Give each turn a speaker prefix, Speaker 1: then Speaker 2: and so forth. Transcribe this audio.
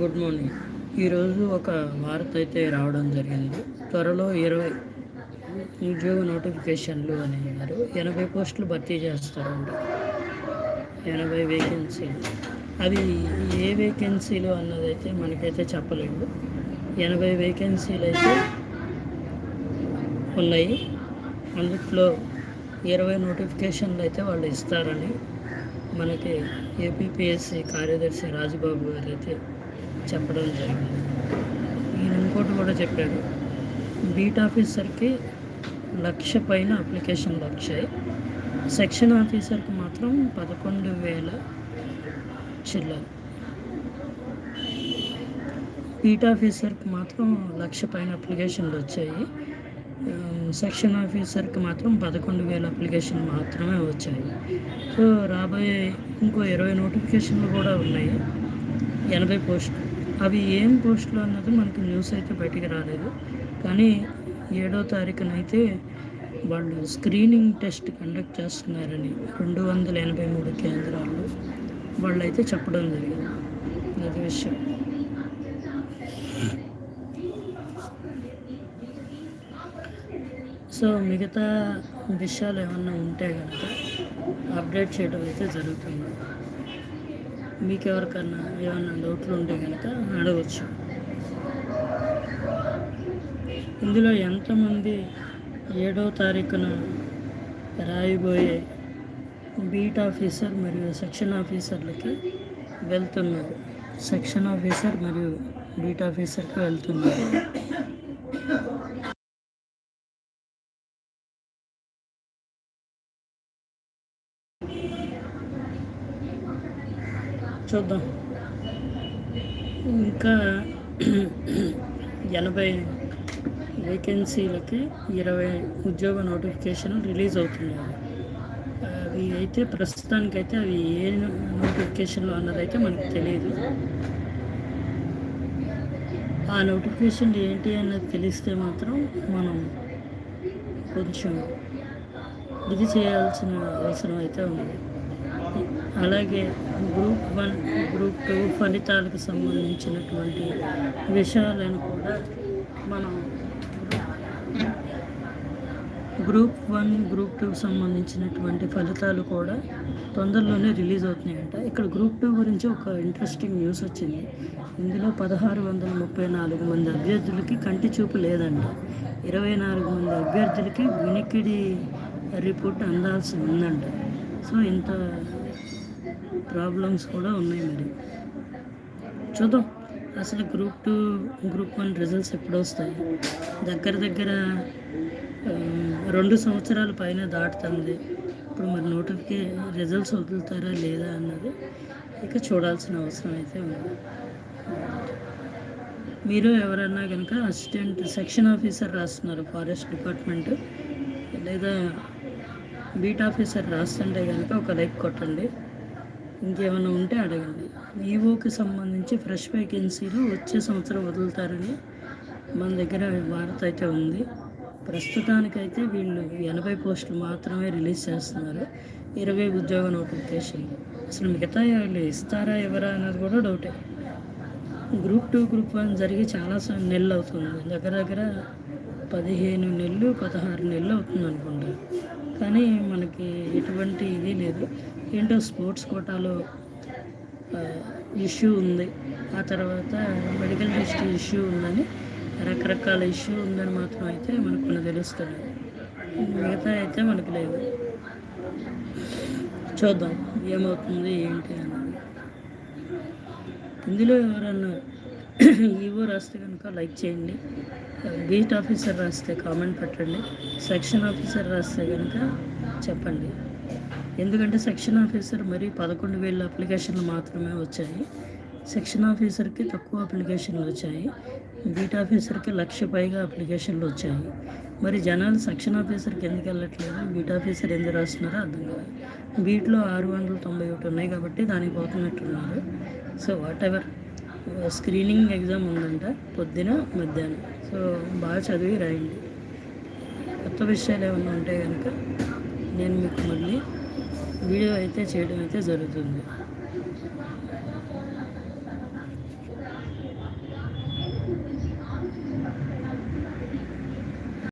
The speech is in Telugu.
Speaker 1: Good morning. ఈరోజు ఒక వార్త అయితే రావడం జరిగింది. త్వరలో ఇరవై ఉద్యోగ నోటిఫికేషన్లు అని అన్నారు ఎనభై పోస్టులు భర్తీ చేస్తారంట. ఎనభై వేకెన్సీలు అవి ఏ వేకెన్సీలు అన్నదైతే మనకైతే చెప్పలేదు. ఎనభై వేకెన్సీలు అయితే ఉన్నాయి. అందులో ఇరవై నోటిఫికేషన్లు అయితే వాళ్ళు ఇస్తారని మనకి ఏపీపీఎస్సీ కార్యదర్శి రాజుబాబు గారు అయితే చెప్పడం జరిగింది. ఈయన ఇంకోటి కూడా చెప్పాడు. బీట్ ఆఫీసర్కి లక్ష పైన అప్లికేషన్లు వచ్చాయి. సెక్షన్ ఆఫీసర్కి మాత్రం పదకొండు వేల చిల్లర బీట్ ఆఫీసర్కి మాత్రం లక్ష పైన అప్లికేషన్లు వచ్చాయి. సెక్షన్ ఆఫీసర్కి మాత్రం పదకొండు వేల అప్లికేషన్ మాత్రమే వచ్చాయి. సో రాబోయే ఇంకో ఇరవై నోటిఫికేషన్లు కూడా ఉన్నాయి. ఎనభై పోస్టులు. అవి ఏం పోస్టులు అన్నది మనకి న్యూస్ అయితే బయటికి రాలేదు. కానీ ఏడో తారీఖునైతే వాళ్ళు స్క్రీనింగ్ టెస్ట్ కండక్ట్ చేస్తున్నారని రెండు వందల ఎనభై మూడు కేంద్రాల్లో వాళ్ళు అయితే చెప్పడం జరిగింది. అది విషయం. సో మిగతా విషయాలు ఏమన్నా ఉంటే కనుక అప్డేట్ చేయడం అయితే జరుగుతుంది. మీకు ఎవరికన్నా ఏమన్నా డౌట్లు ఉంటే కనుక అడగచ్చు. ఇందులో ఎంతమంది ఏడో తారీఖున రాయిబోయే బీట్ ఆఫీసర్ మరియు సెక్షన్ ఆఫీసర్లకి వెళ్తున్నారు. సెక్షన్ ఆఫీసర్ మరియు బీట్ ఆఫీసర్కి వెళ్తున్నారు. చూద్దాం. ఇంకా ఎనభై వేకెన్సీలకి ఇరవై ఉద్యోగ నోటిఫికేషన్ రిలీజ్ అవుతున్నాయి. అవి అయితే ప్రస్తుతానికైతే అవి ఏ నోటిఫికేషన్లో అన్నదైతే మనకు తెలియదు ఆ నోటిఫికేషన్ ఏంటి అన్నది తెలిస్తే మాత్రం మనం కొంచెం ఇది చేయాల్సిన అవసరం అయితే ఉంది. అలాగే గ్రూప్ వన్ గ్రూప్ టూ ఫలితాలకు సంబంధించినటువంటి విషయాలను కూడా మనం గ్రూప్ వన్ గ్రూప్ టూకి సంబంధించినటువంటి ఫలితాలు కూడా తొందరలోనే రిలీజ్ అవుతున్నాయంట. ఇక్కడ గ్రూప్ టూ గురించి ఒక ఇంట్రెస్టింగ్ న్యూస్ వచ్చింది. ఇందులో పదహారు వందల ముప్పై నాలుగు మంది అభ్యర్థులకి కంటి చూపు లేదంట. ఇరవై నాలుగు మంది అభ్యర్థులకి వినికిడి రిపోర్ట్ అందాల్సి ఉందంట. సో ఇంత ప్రాబ్లమ్స్ కూడా ఉన్నాయి మరి. చూద్దాం. అసలు group two group one results ఎప్పుడు వస్తాయి దగ్గర దగ్గర రెండు సంవత్సరాల పైన దాటుతుంది. ఇప్పుడు మరి నోటిఫికే రిజల్ట్స్ వదులుతారా లేదా అన్నది ఇక చూడాల్సిన అవసరం అయితే ఉంది. మీరు ఎవరన్నా కనుక అసిస్టెంట్ సెక్షన్ ఆఫీసర్ రాస్తున్నారు ఫారెస్ట్ డిపార్ట్మెంట్ లేదా బీట్ ఆఫీసర్ రాస్తుంటే కనుక ఒక లైక్ కొట్టండి. ఇంకేమైనా ఉంటే అడగండి. ఈవోకి సంబంధించి ఫ్రెష్ వేకెన్సీలు వచ్చే సంవత్సరం వదులుతారని మన దగ్గర వార్త అయితే ఉంది. ప్రస్తుతానికైతే వీళ్ళు ఎనభై పోస్టులు మాత్రమే రిలీజ్ చేస్తున్నారు. ఇరవై ఉద్యోగ నోటిఫికేషన్ అసలు మిగతా వాళ్ళు ఇస్తారా ఎవరా అన్నది కూడా డౌటే. గ్రూప్ టూ గ్రూప్ వన్ జరిగి చాలా నెలలు అవుతుంది. దగ్గర దగ్గర పదిహేను నెలలు పదహారు నెలలు అవుతుంది అనుకుంటా. కానీ మనకి ఎటువంటి ఇది లేదు. ఏంటో స్పోర్ట్స్ కోటాలో ఇష్యూ ఉంది. ఆ తర్వాత మెడికల్ టెస్ట్ ఇష్యూ ఉందని రకరకాల ఇష్యూ ఉందని మాత్రం అయితే మనకు తెలుస్తుంది మిగతా అయితే మనకు లేదు. చూద్దాం ఏమవుతుంది ఏంటి అన్నది ఇందులో ఎవరన్నా ఈవో రాస్తే కనుక లైక్ చేయండి. బీట్ ఆఫీసర్ రాస్తే కామెంట్ పెట్టండి. సెక్షన్ ఆఫీసర్ రాస్తే కనుక చెప్పండి. ఎందుకంటే సెక్షన్ ఆఫీసర్ మరి పదకొండు వేల అప్లికేషన్లు మాత్రమే వచ్చాయి. సెక్షన్ ఆఫీసర్కి తక్కువ అప్లికేషన్లు వచ్చాయి. బీట్ ఆఫీసర్కి లక్ష పైగా అప్లికేషన్లు వచ్చాయి. మరి జనాలు సెక్షన్ ఆఫీసర్కి ఎందుకు వెళ్ళట్లేదు? బీట్ ఆఫీసర్ ఎందుకు రాస్తున్నారో అర్థం కాదు. బీట్లో ఆరు వందల తొంభై ఒకటి ఉన్నాయి కాబట్టి దానికి పోతున్నట్టున్నారు. So whatever screening exam ఉందంట పొద్దున మధ్యాహ్నం. సో బాగా చదివి రాయండి కొత్త విషయాలు ఏమైనా ఉంటే కనుక నేను మీకు మళ్ళీ వీడియో అయితే చేయడం అయితే జరుగుతుంది.